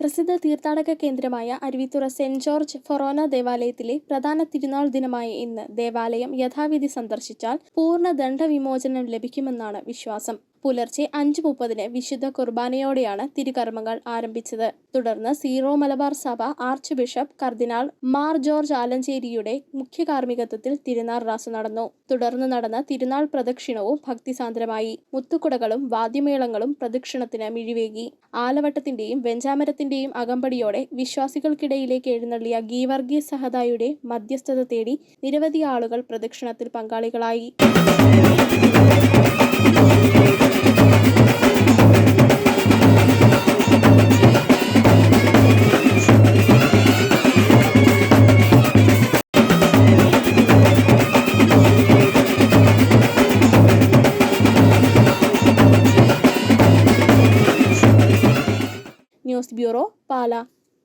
പ്രസിദ്ധ തീർത്ഥാടക കേന്ദ്രമായ അരുവിത്തുറ സെന്റ് ജോർജ് ഫൊറോന ദേവാലയത്തിലെ പ്രധാന തിരുനാൾ ദിനമായ ഇന്ന് ദേവാലയം യഥാവിധി സന്ദർശിച്ചാൽ പൂർണ ദണ്ഡവിമോചനം ലഭിക്കുമെന്നാണ് വിശ്വാസം. പുലർച്ചെ അഞ്ച് മുപ്പതിന് വിശുദ്ധ കുർബാനയോടെയാണ് തിരുകർമ്മങ്ങൾ ആരംഭിച്ചത്. തുടർന്ന് സീറോ മലബാർ സഭ ആർച്ച് ബിഷപ്പ് കർദിനാൾ മാർ ജോർജ് ആലഞ്ചേരിയുടെ മുഖ്യ കാർമ്മികത്വത്തിൽ തിരുനാൾ റാസ് നടന്നു. തുടർന്ന് നടന്ന തിരുനാൾ പ്രദക്ഷിണവും ഭക്തിസാന്ദ്രമായി. മുത്തുക്കുടകളും വാദ്യമേളങ്ങളും പ്രദക്ഷിണത്തിന് മിഴിവേകി. ആലവട്ടത്തിന്റെയും വെഞ്ചാമരത്തിന്റെയും അകമ്പടിയോടെ വിശ്വാസികൾക്കിടയിലേക്ക് എഴുന്നള്ളിയ ഗീവർഗീസ് സഹദായുടെ മധ്യസ്ഥത തേടി നിരവധി ആളുകൾ പ്രദക്ഷിണത്തിൽ പങ്കാളികളായി. ന്യൂസ് ബ്യൂറോ പാല